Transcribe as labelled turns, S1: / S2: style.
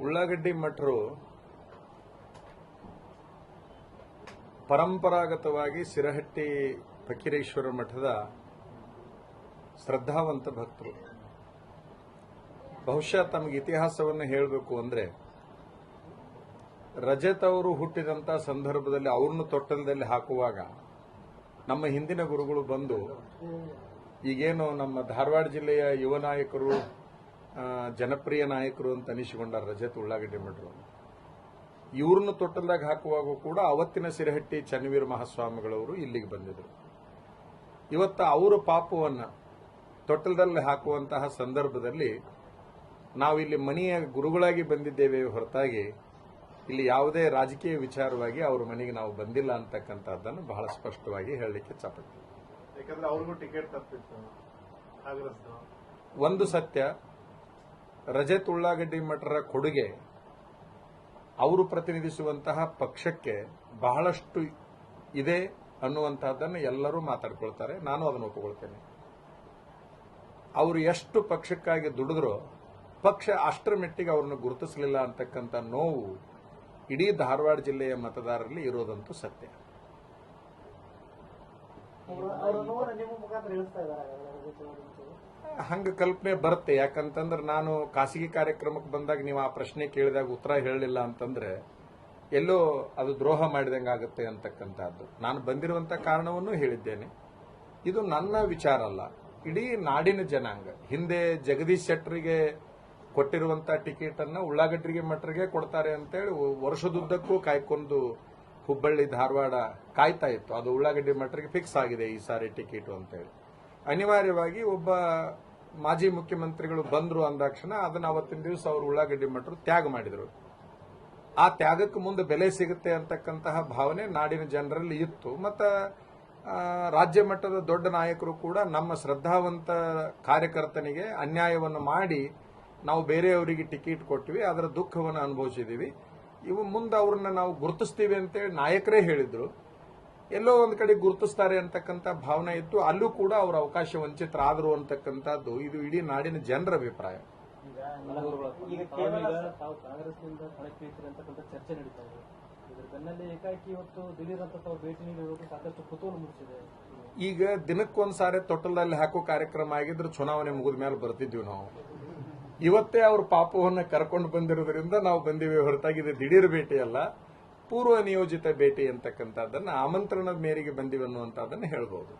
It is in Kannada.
S1: ಉಳ್ಳಾಗಡ್ಡಿ ಮಠರು ಪರಂಪರಾಗತವಾಗಿ ಸಿರಹಟ್ಟಿ ಫಕೀರೇಶ್ವರ ಮಠದ ಶ್ರದ್ಧಾವಂತ ಭಕ್ತರು. ಬಹುಶಃ ತಮಗೆ ಇತಿಹಾಸವನ್ನು ಹೇಳಬೇಕು ಅಂದ್ರೆ, ರಜತ್ ಅವರು ಹುಟ್ಟಿದಂತ ಸಂದರ್ಭದಲ್ಲಿ ಅವ್ರನ್ನು ತೊಟ್ಟಲದಲ್ಲಿ ಹಾಕುವಾಗ ನಮ್ಮ ಹಿಂದಿನ ಗುರುಗಳು ಬಂದು ಈಗೇನು ನಮ್ಮ ಧಾರವಾಡ ಜಿಲ್ಲೆಯ ಯುವ ನಾಯಕರು ಜನಪ್ರಿಯ ನಾಯಕರು ಅಂತ ಅನಿಸಿಕೊಂಡಾರ ರಜತ್ ಉಳ್ಳಾಗಡ್ಡಿ ಮಠರು. ಇವ್ರನ್ನ ತೊಟ್ಟಲ್ದಾಗ ಹಾಕುವಾಗ ಕೂಡ ಅವತ್ತಿನ ಸಿರಹಟ್ಟಿ ಚನ್ನವೀರ ಮಹಾಸ್ವಾಮಿಗಳವರು ಇಲ್ಲಿಗೆ ಬಂದಿದ್ರು. ಇವತ್ತು ಅವರ ಪಾಪವನ್ನ ತೊಟ್ಟಲದಲ್ಲಿ ಹಾಕುವಂತಹ ಸಂದರ್ಭದಲ್ಲಿ ನಾವಿಲ್ಲಿ ಮನೆಯ ಗುರುಗಳಾಗಿ ಬಂದಿದ್ದೇವೆ ಹೊರತಾಗಿ ಇಲ್ಲಿ ಯಾವುದೇ ರಾಜಕೀಯ ವಿಚಾರವಾಗಿ ಅವ್ರ ಮನೆಗೆ ನಾವು ಬಂದಿಲ್ಲ ಅಂತಕ್ಕಂಥದ್ದನ್ನು ಬಹಳ ಸ್ಪಷ್ಟವಾಗಿ ಹೇಳಲಿಕ್ಕೆ ಚಾಪಡ್ತೀವಿ
S2: ಯಾಕಂದ್ರೆ ಅವ್ರಿಗೂ ಟಿಕೆಟ್ ತಪ್ಪಿತ್ತು ಕಾಂಗ್ರೆಸ್ದು
S1: ಒಂದು ಸತ್ಯ ರಜತ್ ಉಳ್ಳಾಗಡ್ಡಿ ಮಠರ ಕೊಡುಗೆ ಅವರು ಪ್ರತಿನಿಧಿಸುವಂತಹ ಪಕ್ಷಕ್ಕೆ ಬಹಳಷ್ಟು ಇದೆ ಅನ್ನುವಂತಹದ್ದನ್ನು ಎಲ್ಲರೂ ಮಾತಾಡ್ಕೊಳ್ತಾರೆ. ನಾನು ಅದನ್ನು ಒಪ್ಪಿಕೊಳ್ತೇನೆ. ಅವರು ಎಷ್ಟು ಪಕ್ಷಕ್ಕಾಗಿ ದುಡಿದ್ರೋ, ಪಕ್ಷ ಅಷ್ಟರ ಮೆಟ್ಟಿಗೆ ಅವ್ರನ್ನ ಗುರುತಿಸಲಿಲ್ಲ ಅಂತಕ್ಕಂಥ ನೋವು ಇಡೀ ಧಾರವಾಡ ಜಿಲ್ಲೆಯ ಮತದಾರರಲ್ಲಿ ಇರೋದಂತೂ ಸತ್ಯ
S3: ಅವರ ನೋವನ್ನು ನಿಮ್ಮ ಮುಖಾಂತರ ಇಳಿಸ್ತಾ ಇದ್ದಾರೆ ರಜತ್ ಅವರು ಅಂತೇಳಿ.
S1: ಹಂಗ ಕಲ್ಪನೆ ಬರುತ್ತೆ. ಯಾಕಂತಂದ್ರೆ ನಾನು ಖಾಸಗಿ ಕಾರ್ಯಕ್ರಮಕ್ಕೆ ಬಂದಾಗ ನೀವು ಆ ಪ್ರಶ್ನೆ ಕೇಳಿದಾಗ ಉತ್ತರ ಹೇಳಲಿಲ್ಲ ಅಂತಂದ್ರೆ ಎಲ್ಲೋ ಅದು ದ್ರೋಹ ಮಾಡಿದಂಗೆ ಆಗುತ್ತೆ ಅಂತಕ್ಕಂಥದ್ದು. ನಾನು ಬಂದಿರುವಂತ ಕಾರಣವನ್ನು ಹೇಳಿದ್ದೇನೆ. ಇದು ನನ್ನ ವಿಚಾರ ಅಲ್ಲ. ಇಡೀ ನಾಡಿನ ಜನಾಂಗ, ಹಿಂದೆ ಜಗದೀಶ್ ಶೆಟ್ಟರಿಗೆ ಕೊಟ್ಟಿರುವಂತ ಟಿಕೆಟ್ ಅನ್ನ ಉಳ್ಳಾಗಡ್ಡಿಗೆ ಮಟ್ರಿಗೆ ಕೊಡ್ತಾರೆ ಅಂತೇಳಿ ವರ್ಷದುದ್ದಕ್ಕೂ ಕಾಯ್ಕೊಂಡು ಹುಬ್ಬಳ್ಳಿ, ಧಾರವಾಡ ಕಾಯ್ತಾ ಇತ್ತು. ಅದು ಉಳ್ಳಾಗಡ್ಡಿ ಮಟ್ಟಿಗೆ ಫಿಕ್ಸ್ ಆಗಿದೆ ಈ ಸಾರಿ ಟಿಕೆಟ್ ಅಂತೇಳಿ. ಅನಿವಾರ್ಯವಾಗಿ ಒಬ್ಬ ಮಾಜಿ ಮುಖ್ಯಮಂತ್ರಿಗಳು ಬಂದರು ಅಂದಾಕ್ಷಣ ಅದನ್ನ ಅವತ್ತಿನ ದಿವಸ ಅವರು ಉಳ್ಳಾಗಡ್ಡಿ ಮಠರು ತ್ಯಾಗ ಮಾಡಿದ್ರು. ಆ ತ್ಯಾಗಕ್ಕೆ ಮುಂದೆ ಬೆಲೆ ಸಿಗುತ್ತೆ ಅಂತಕ್ಕಂತಹ ಭಾವನೆ ನಾಡಿನ ಜನರಲ್ಲಿ ಇತ್ತು. ಮತ್ತು ರಾಜ್ಯ ಮಟ್ಟದ ದೊಡ್ಡ ನಾಯಕರು ಕೂಡ ನಮ್ಮ ಶ್ರದ್ಧಾವಂತ ಕಾರ್ಯಕರ್ತನಿಗೆ ಅನ್ಯಾಯವನ್ನು ಮಾಡಿ ನಾವು ಬೇರೆಯವರಿಗೆ ಟಿಕೆಟ್ ಕೊಟ್ಟಿವಿ ಅದರ ದುಃಖವನ್ನು ಅನುಭವಿಸಿದೀವಿ. ಇವು ಮುಂದೆ ಅವ್ರನ್ನ ನಾವು ಗುರುತಿಸ್ತೀವಿ ಅಂತೇಳಿ ನಾಯಕರೇ ಹೇಳಿದ್ರು. ಎಲ್ಲೋ ಒಂದು ಕಡೆ ಗುರುತಿಸ್ತಾರೆ ಅಂತಕ್ಕಂಥ ಭಾವನೆ ಇತ್ತು. ಅಲ್ಲೂ ಕೂಡ ಅವರ ಅವಕಾಶ ವಂಚಿತರಾದರು ಅಂತಕ್ಕಂಥದ್ದು. ಇದು ಇಡೀ ನಾಡಿನ ಜನರ ಅಭಿಪ್ರಾಯ.
S3: ಈಗ
S1: ದಿನಕ್ಕೊಂದ್ಸಾರಿ ತೊಟ್ಟಲಲ್ಲಿ ಹಾಕೋ ಕಾರ್ಯಕ್ರಮ ಆಗಿದ್ರೆ ಚುನಾವಣೆ ಮುಗಿದ ಮೇಲೆ ಬರ್ತಿದ್ವಿ ನಾವು. ಇವತ್ತೇ ಅವ್ರ ಪಾಪವನ್ನ ಕರ್ಕೊಂಡು ಬಂದಿರೋದ್ರಿಂದ ನಾವು ಬಂದಿವೆ ಹೊರತಾಗಿದೆ. ದಿಢೀರ್ ಭೇಟಿ ಅಲ್ಲ, ಪೂರ್ವ ನಿಯೋಜಿತ ಭೇಟಿ ಅಂತಕ್ಕಂಥದ್ದನ್ನ ಆಮಂತ್ರಣದ ಮೇರೆಗೆ ಬಂದಿವೆ ಅನ್ನುವಂಥದ್ದನ್ನು ಹೇಳ್ಬೋದು.